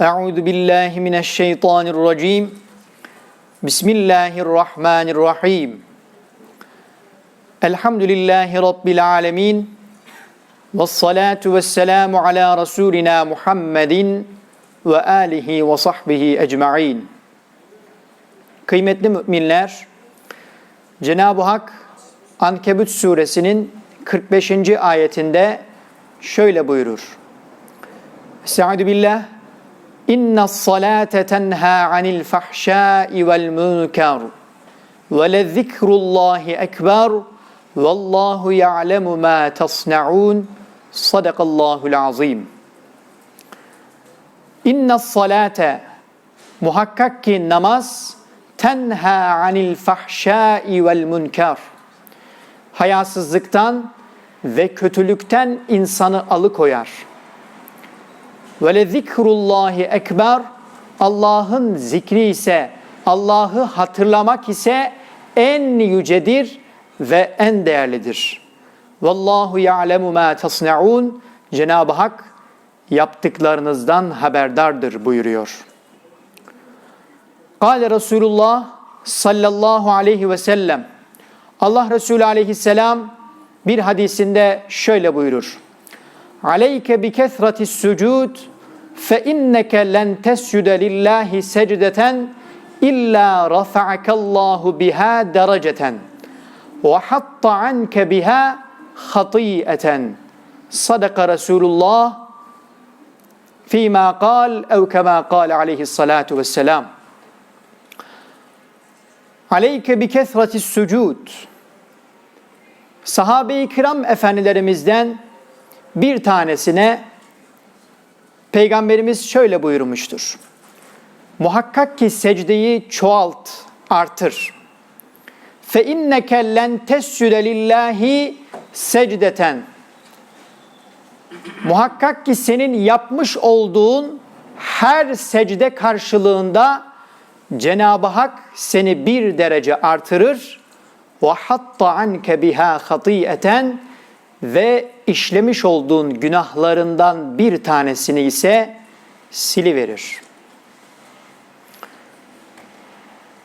Euzu billahi mineşşeytanirracim. Bismillahirrahmanirrahim. Elhamdülillahi rabbil alamin. Ves salatu vesselamu ala rasulina Muhammedin ve alihi ve sahbihi ecmaîn. Kıymetli müminler, Cenab-ı Hak Ankebut suresinin 45. ayetinde şöyle buyurur. Estaizu billah İnna salate tenha anil fahşai vel münker ve lezikrullahi ekber vallahu ya'lemu ma tasna'un sadakallahul azim. İnna salate muhakkak ki namaz tenha anil fahşai vel münker hayasızlıktan ve kötülükten insanı alıkoyar. Ve le zikrullahi ekber Allah'ın zikri ise Allah'ı hatırlamak ise en yücedir ve en değerlidir. Vallahu ya'lemu ma tasnaun Cenab-ı Hak yaptıklarınızdan haberdardır buyuruyor. Kale Resulullah sallallahu aleyhi ve sellem Allah Resulü aleyhisselam bir hadisinde şöyle buyurur. Aleyke bi kesratis sucud fe inneke len tescude lillahi secdeten illa rafa'akallahu biha dereceten ve hatta anke biha hatiyeten. Sadaka Resulullah fîmâ kal ev kemâ kal aleyhissalâtu vesselam. Aleyke bi kesratis sucud. Sahabe-i kiram efendilerimizden bir tanesine Peygamberimiz şöyle buyurmuştur. Muhakkak ki secdeyi çoğalt, artır. Fe inneke len tescüde lillahi secdeten. Muhakkak ki senin yapmış olduğun her secde karşılığında Cenab-ı Hak seni bir derece artırır ve hatta anke biha hatiyeten ve işlemiş olduğun günahlarından bir tanesini ise siliverir.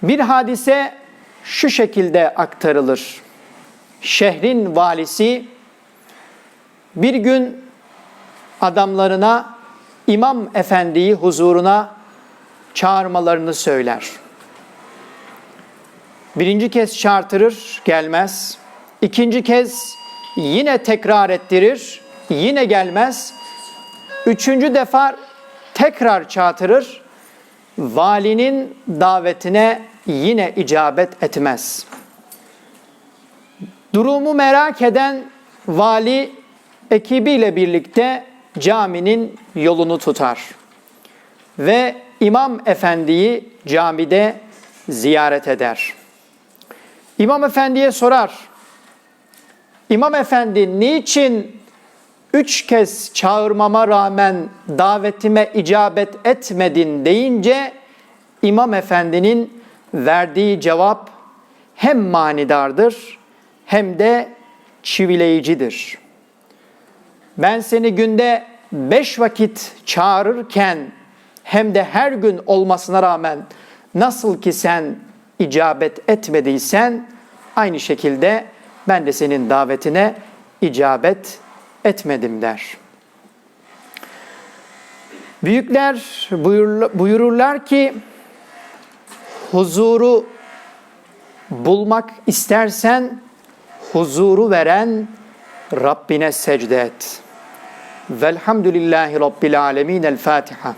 Bir hadise şu şekilde aktarılır. Şehrin valisi bir gün adamlarına İmam Efendi'yi huzuruna çağırmalarını söyler. Birinci kez çağırtırır, gelmez. İkinci kez yine tekrar ettirir, yine gelmez. Üçüncü defa tekrar çağırtırır. Valinin davetine yine icabet etmez. Durumu merak eden vali ekibiyle birlikte caminin yolunu tutar. Ve İmam Efendi'yi camide ziyaret eder. İmam Efendi'ye sorar. İmam Efendi niçin üç kez çağırmama rağmen davetime icabet etmedin deyince İmam Efendi'nin verdiği cevap hem manidardır hem de çivileyicidir. Ben seni günde beş vakit çağırırken hem de her gün olmasına rağmen nasıl ki sen icabet etmediysen aynı şekilde ben de senin davetine icabet etmedim der. Büyükler buyururlar ki huzuru bulmak istersen huzuru veren Rabbine secde et. Velhamdülillahi Rabbil Alemin. El Fatiha.